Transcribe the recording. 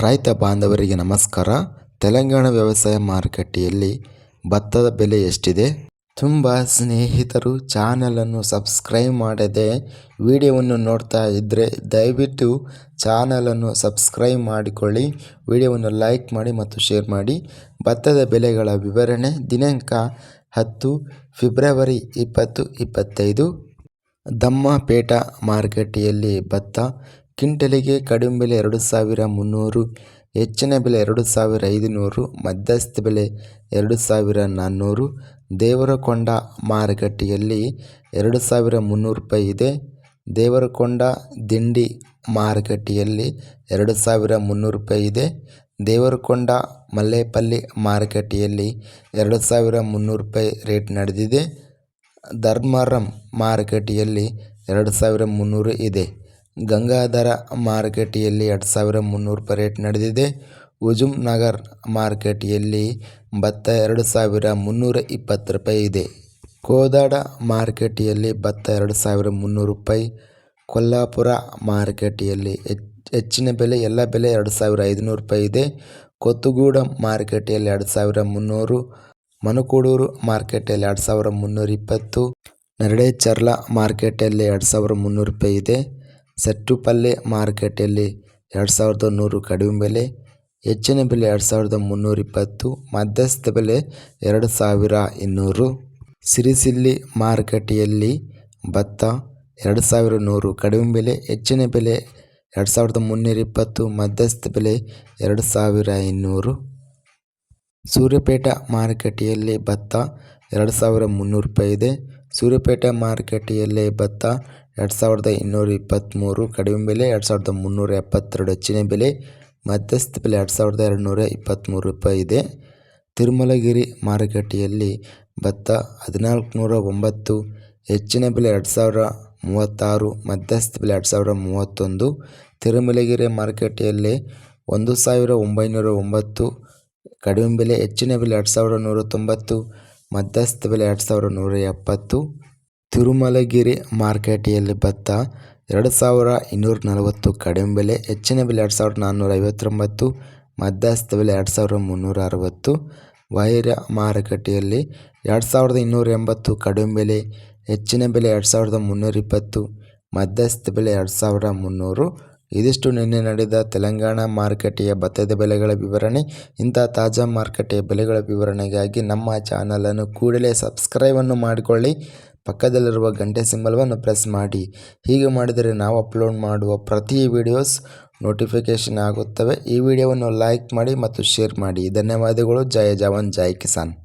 ರೈತ ಬಾಂಧವರಿಗೆ ನಮಸ್ಕಾರ. ತೆಲಂಗಾಣ ವ್ಯವಸಾಯ ಮಾರುಕಟ್ಟೆಯಲ್ಲಿ ಭತ್ತದ ಬೆಲೆ ಎಷ್ಟಿದೆ? ತುಂಬ ಸ್ನೇಹಿತರು ಚಾನಲನ್ನು ಸಬ್ಸ್ಕ್ರೈಬ್ ಮಾಡದೆ ವಿಡಿಯೋವನ್ನು ನೋಡ್ತಾ ಇದ್ದರೆ ದಯವಿಟ್ಟು ಚಾನಲನ್ನು ಸಬ್ಸ್ಕ್ರೈಬ್ ಮಾಡಿಕೊಳ್ಳಿ. ವಿಡಿಯೋವನ್ನು ಲೈಕ್ ಮಾಡಿ ಮತ್ತು ಶೇರ್ ಮಾಡಿ. ಭತ್ತದ ಬೆಲೆಗಳ ವಿವರಣೆ ದಿನಾಂಕ ಹತ್ತು ಫೆಬ್ರವರಿ ಇಪ್ಪತ್ತು ಇಪ್ಪತ್ತೈದು. ದಮ್ಮಪೇಟ ಮಾರುಕಟ್ಟೆಯಲ್ಲಿ ಭತ್ತ ಕ್ವಿಂಟಲಿಗೆ ಕಡಿಮೆ ಬೆಲೆ ಎರಡು ಸಾವಿರ ಮುನ್ನೂರು, ಹೆಚ್ಚಿನ ಬೆಲೆ ಎರಡು ಸಾವಿರ ಐದುನೂರು, ಮಧ್ಯಸ್ಥ ಬೆಲೆ ಎರಡು ಸಾವಿರ ನಾನ್ನೂರು. ದೇವರಕೊಂಡ ಮಾರುಕಟ್ಟೆಯಲ್ಲಿ ಎರಡು ಸಾವಿರ ಮುನ್ನೂರು ರೂಪಾಯಿ ಇದೆ. ದೇವರಕೊಂಡ ದಿಂಡಿ ಮಾರುಕಟ್ಟೆಯಲ್ಲಿ ಎರಡು ಸಾವಿರ ಮುನ್ನೂರು ರೂಪಾಯಿ ಇದೆ. ದೇವರಕೊಂಡ ಮಲ್ಲೇಪಲ್ಲಿ ಮಾರುಕಟ್ಟೆಯಲ್ಲಿ ಎರಡು ಸಾವಿರ ಮುನ್ನೂರು ರೂಪಾಯಿ ರೇಟ್ ನಡೆದಿದೆ. ಧರ್ಮರಂ ಮಾರುಕಟ್ಟೆಯಲ್ಲಿ ಎರಡು ಸಾವಿರ ಮುನ್ನೂರು ಇದೆ. ಗಂಗಾಧರ ಮಾರುಕಟ್ಟೆಯಲ್ಲಿ ಎರಡು ಸಾವಿರ ಮುನ್ನೂರು ರೇಟ್ ನಡೆದಿದೆ. ಉಜುಮ್ ನಗರ್ ಮಾರುಕಟ್ಟೆಯಲ್ಲಿ ಭತ್ತ ಎರಡು ಸಾವಿರ ಮುನ್ನೂರ ಇಪ್ಪತ್ತು ರೂಪಾಯಿ ಇದೆ. ಕೋದಾಡ ಮಾರುಕಟ್ಟೆಯಲ್ಲಿ ಭತ್ತ ಎರಡು ಸಾವಿರ ಮುನ್ನೂರು ರೂಪಾಯಿ. ಕೊಲ್ಲಾಪುರ ಮಾರುಕಟ್ಟೆಯಲ್ಲಿ ಹೆಚ್ಚಿನ ಬೆಲೆ, ಎಲ್ಲ ಬೆಲೆ ಎರಡು ಸಾವಿರ ಐದುನೂರು ರೂಪಾಯಿ ಇದೆ. ಕೊತ್ತುಗೂಡ ಮಾರುಕಟ್ಟೆಯಲ್ಲಿ ಎರಡು ಸಾವಿರ ಮುನ್ನೂರು. ಮನುಕೂಡೂರು ಮಾರ್ಕೆಟಲ್ಲಿ ಎರಡು ಸಾವಿರ ಮುನ್ನೂರ ಇಪ್ಪತ್ತು. ಚರ್ಲ ಮಾರ್ಕೆಟಲ್ಲಿ ಎರಡು ಸಾವಿರ ಮುನ್ನೂರು ರೂಪಾಯಿ ಇದೆ. ಸೆಟ್ಟುಪಲ್ಲೆ ಮಾರುಕಟ್ಟೆಯಲ್ಲಿ ಎರಡು ಸಾವಿರದ ನೂರು ಕಡಿಮೆ ಬೆಲೆ, ಹೆಚ್ಚಿನ ಬೆಲೆ ಎರಡು ಸಾವಿರದ ಮುನ್ನೂರ ಇಪ್ಪತ್ತು, ಮಧ್ಯಸ್ಥ ಬೆಲೆ ಎರಡು ಸಾವಿರ ಇನ್ನೂರು. ಸಿರಿಸಿಲ್ಲಿ ಮಾರುಕಟ್ಟೆಯಲ್ಲಿ ಭತ್ತ ಎರಡು ಸಾವಿರ ನೂರು ಕಡಿಮೆ ಬೆಲೆ, ಹೆಚ್ಚಿನ ಬೆಲೆ ಎರಡು ಸಾವಿರದ ಮುನ್ನೂರ ಇಪ್ಪತ್ತು, ಮಧ್ಯಸ್ಥ ಬೆಲೆ ಎರಡು ಸಾವಿರ ಇನ್ನೂರು. ಸೂರ್ಯಪೇಟ ಮಾರುಕಟ್ಟೆಯಲ್ಲಿ ಭತ್ತ ಎರಡು ಸಾವಿರ ಮುನ್ನೂರು ರೂಪಾಯಿ ಇದೆ. ಸೂರ್ಯಪೇಟೆ ಮಾರುಕಟ್ಟೆಯಲ್ಲಿ ಭತ್ತ ಎರಡು ಸಾವಿರದ ಇನ್ನೂರ ಇಪ್ಪತ್ತ್ಮೂರು ಕಡಿಮೆ ಬೆಲೆ ಎರಡು ಸಾವಿರದ ಮುನ್ನೂರ ಎಪ್ಪತ್ತೆರಡು, ಹೆಚ್ಚಿನ ಬೆಲೆ ಮಧ್ಯಸ್ಥ ಬೆಲೆ ಎರಡು ಸಾವಿರದ ಎರಡು ನೂರ ಇಪ್ಪತ್ತ್ಮೂರು ರೂಪಾಯಿ ಇದೆ. ತಿರುಮಲಗಿರಿ ಮಾರುಕಟ್ಟೆಯಲ್ಲಿ ಭತ್ತ ಹದಿನಾಲ್ಕು ನೂರ ಒಂಬತ್ತು, ಹೆಚ್ಚಿನ ಬೆಲೆ ಎರಡು ಸಾವಿರ ಮೂವತ್ತಾರು, ಮಧ್ಯಸ್ಥ ಬೆಲೆ ಎರಡು ಸಾವಿರ ಮೂವತ್ತೊಂದು. ತಿರುಮಲಗಿರಿ ಮಾರುಕಟ್ಟೆಯಲ್ಲಿ ಒಂದು ಸಾವಿರ ಒಂಬೈನೂರ ಒಂಬತ್ತು, ಕಡಿಮೆ ಬೆಲೆ ಹೆಚ್ಚಿನ ಬೆಲೆ ಎರಡು ಸಾವಿರ ನೂರ ತೊಂಬತ್ತು, ಮಧ್ಯಸ್ಥ ಬೆಲೆ ಎರಡು ಸಾವಿರ ನೂರ ಎಪ್ಪತ್ತು. ತಿರುಮಲಗಿರಿ ಮಾರುಕಟ್ಟೆಯಲ್ಲಿ ಭತ್ತ ಎರಡು ಸಾವಿರ ಇನ್ನೂರ ನಲವತ್ತು, ಕಡಿಮೆ ಬೆಲೆ, ಹೆಚ್ಚಿನ ಬೆಲೆ ಎರಡು ಸಾವಿರದ ನಾನ್ನೂರ ಐವತ್ತೊಂಬತ್ತು ಮಧ್ಯಸ್ಥ ಬೆಲೆ ಎರಡು ಸಾವಿರದ ಮುನ್ನೂರ ಅರವತ್ತು, ವೈರ ಮಾರುಕಟ್ಟೆಯಲ್ಲಿ ಎರಡು ಸಾವಿರದ ಇನ್ನೂರ ಎಂಬತ್ತು, ಕಡಿಮೆ ಬೆಲೆ, ಹೆಚ್ಚಿನ ಬೆಲೆ ಎರಡು ಸಾವಿರದ ಮುನ್ನೂರ ಇಪ್ಪತ್ತು ಮಧ್ಯಸ್ಥ ಬೆಲೆ ಎರಡು ಸಾವಿರದ ಮುನ್ನೂರು ಇದಿಷ್ಟು ನಿನ್ನೆ ನಡೆದ ತೆಲಂಗಾಣ ಮಾರುಕಟ್ಟೆಯ ಭತ್ತದ ಬೆಲೆಗಳ ವಿವರಣೆ, ಇಂಥ ತಾಜಾ ಮಾರುಕಟ್ಟೆಯ ಬೆಲೆಗಳ ವಿವರಣೆಗಾಗಿ ನಮ್ಮ ಚಾನಲನ್ನು ಕೂಡಲೇ ಸಬ್ಸ್ಕ್ರೈಬನ್ನು ಮಾಡಿಕೊಳ್ಳಿ. ಪಕ್ಕದಲ್ಲಿರುವ ಗಂಟೆ ಸಿಂಬಲ್ವನ್ನು ಪ್ರೆಸ್ ಮಾಡಿ. ಹೀಗೆ ಮಾಡಿದರೆ ನಾವು ಅಪ್ಲೋಡ್ ಮಾಡುವ ಪ್ರತಿ ವಿಡಿಯೋಸ್ ನೋಟಿಫಿಕೇಷನ್ ಆಗುತ್ತವೆ. ಈ ವಿಡಿಯೋವನ್ನು ಲೈಕ್ ಮಾಡಿ ಮತ್ತು ಶೇರ್ ಮಾಡಿ. ಧನ್ಯವಾದಗಳು. ಜಯ ಜವಾನ್, ಜೈ ಕಿಸಾನ್.